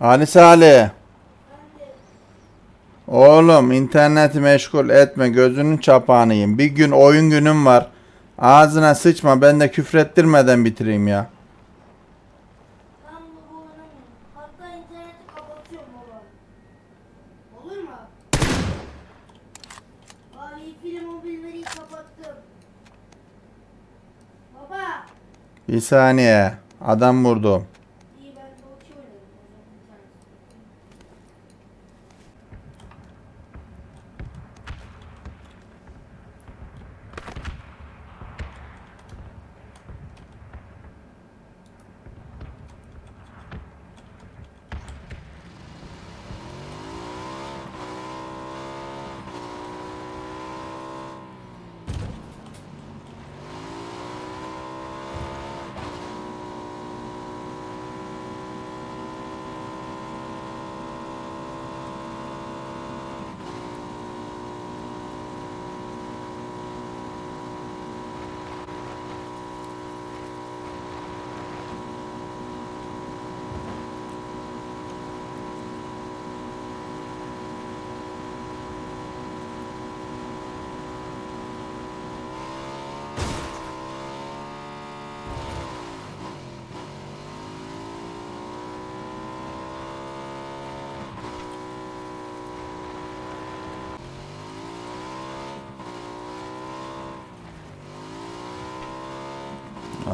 Ali Salih. Oğlum interneti meşgul etme gözünün çapağınıyım. Bir gün oyun günüm var. Ağzına sıçma ben de küfrettirmeden bitireyim ya. Ben bu oynamıyorum. Hatta interneti kapatıyorum baba. Olur mu? Abi film mobilleri kapattım. Baba. Bir saniye. Adam vurdum. İyi ben de okey oynarım. o zaman internet.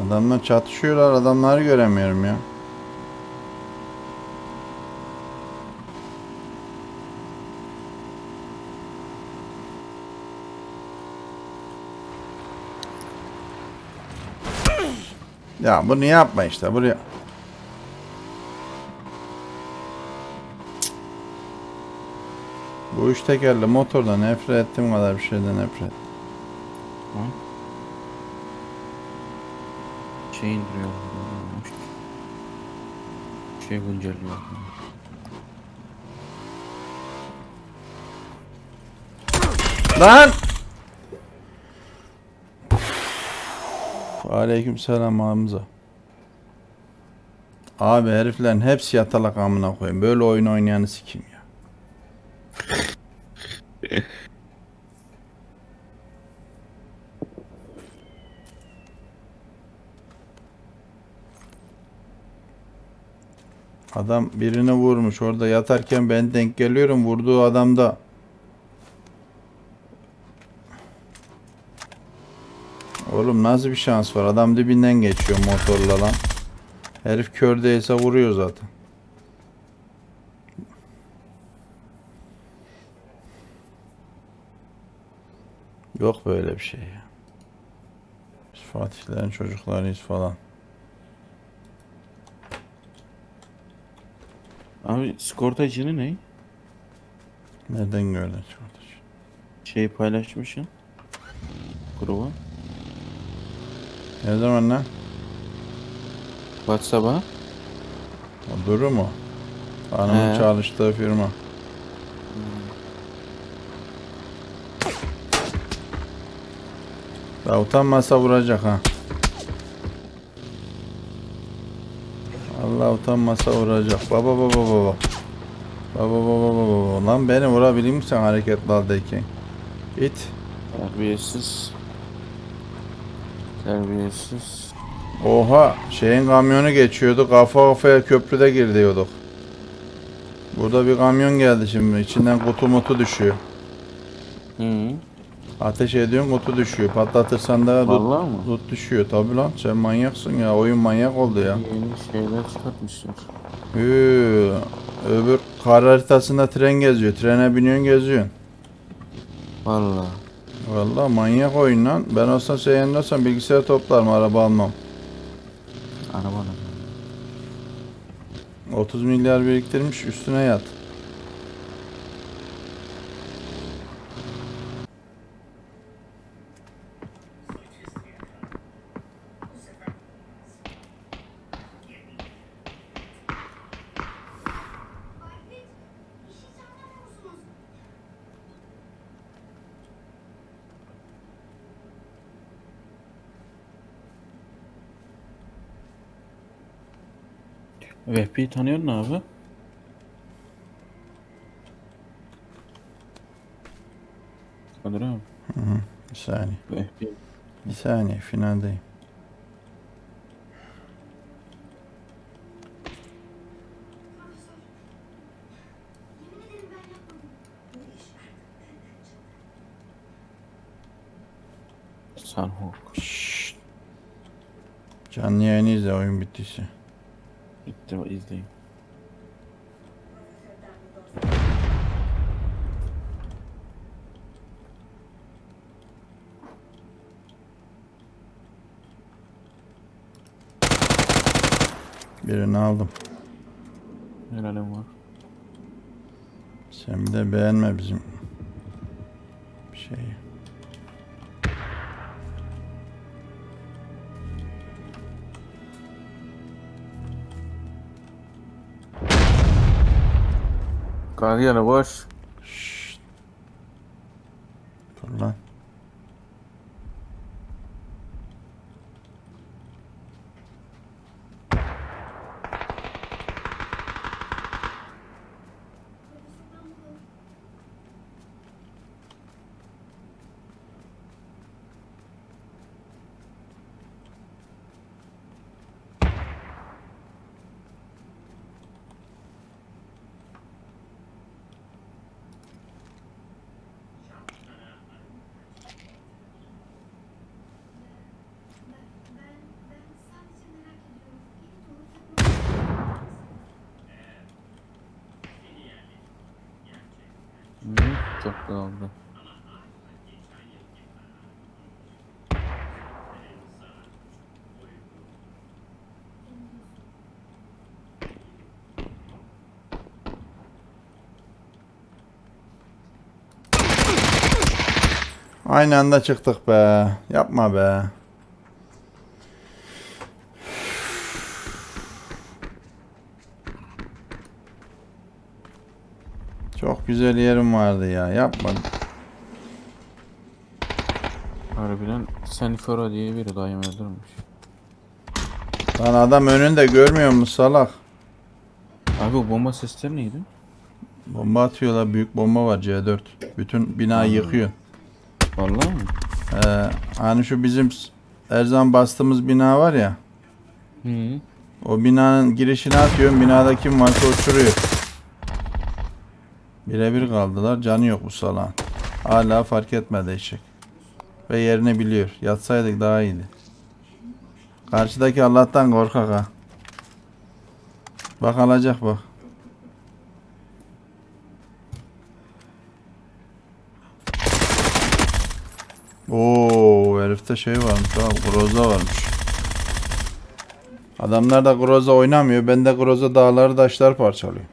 Adamlar çatışıyorlar adamları göremiyorum ya. Ya bunu yapma işte buraya. Bu üç tekerli motorda nefret ettiğim kadar bir şeyden nefret. Şey indiriyor. Şey güncelliyor. Lan! Aleyküm selam Hamza. Abi heriflerin hepsi yatalak amına koyayım. Böyle oyun oynayanı sikeyim ya. Adam birini vurmuş. Orada yatarken ben denk geliyorum. Vurduğu adam da Oğlum nasıl bir şans var? Adam dibinden geçiyor motorla lan. Herif kör değilse vuruyor zaten. Yok böyle bir şey. Biz Fatihlerin çocuklarıyız falan. Abi skortacını ne? Nereden gördün kardeş? Şey paylaşmışsın. Gruba. Ne zaman lan? Whatsapp'a. O Duru mu? Hanımın He. çalıştığı firma. Ya utanmasa vuracak ha. Allah utanmasa vuracak. Baba baba baba. Baba baba baba baba. Lan beni vurabilir misin hareketli haldeyken? İt. Terbiyesiz. Terbiyesiz. Oha şeyin kamyonu geçiyordu. Kafa kafaya köprüde gir diyorduk. Burada bir kamyon geldi şimdi. İçinden kutu mutu düşüyor. Hı. Ateş ediyorsun kutu düşüyor. Patlatırsan da Vallahi düşüyor. Tabi lan sen manyaksın ya. Oyun manyak oldu ya. Yeni şeyler çıkartmışlar. Hü, öbür kar haritasında tren geziyor. Trene biniyorsun geziyorsun. Vallahi. Vallahi manyak oyun lan. Ben olsam sen yanında olsam bilgisayar toplarım araba almam. Arabanın. 30 milyar biriktirmiş üstüne yat. Vehbi'yi tanıyorsun abi. Kadir abi. Hı hı. Bir saniye. Vehbi. Bir saniye finaldeyim. Sarhoş. Canlı yayını izle oyun bittiyse. Bitti izleyin. Birini aldım. Helalim var. Sen bir de beğenme bizim şeyi. Gardiyanı koş. Şşşt. Dur lan. Da oldu. Aynı anda çıktık be. Yapma be. Çok güzel yerim vardı ya. Yapma. Harbiden Senfora diye biri daim öldürmüş. Lan adam önünde görmüyor musun salak? Abi o bomba sesleri neydi? Bomba atıyorlar. Büyük bomba var C4. Bütün binayı yıkıyor. Vallahi mi? Ee, hani şu bizim zaman bastığımız bina var ya. Hı. O binanın girişine atıyorum. Binada kim varsa uçuruyor. Birebir kaldılar. Canı yok bu salağın. Hala fark etmedi eşek. Ve yerini biliyor. Yatsaydık daha iyiydi. Karşıdaki Allah'tan korkak ha. Bak alacak bak. Oo, herifte şey varmış ha, groza varmış. Adamlar da groza oynamıyor. Ben de groza dağları taşlar parçalıyor.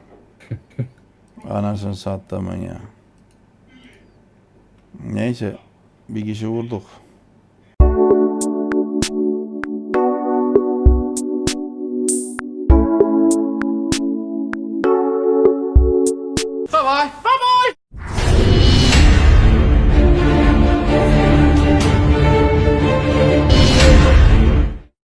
Anasını sattımın ya. Neyse. Bir kişi vurduk.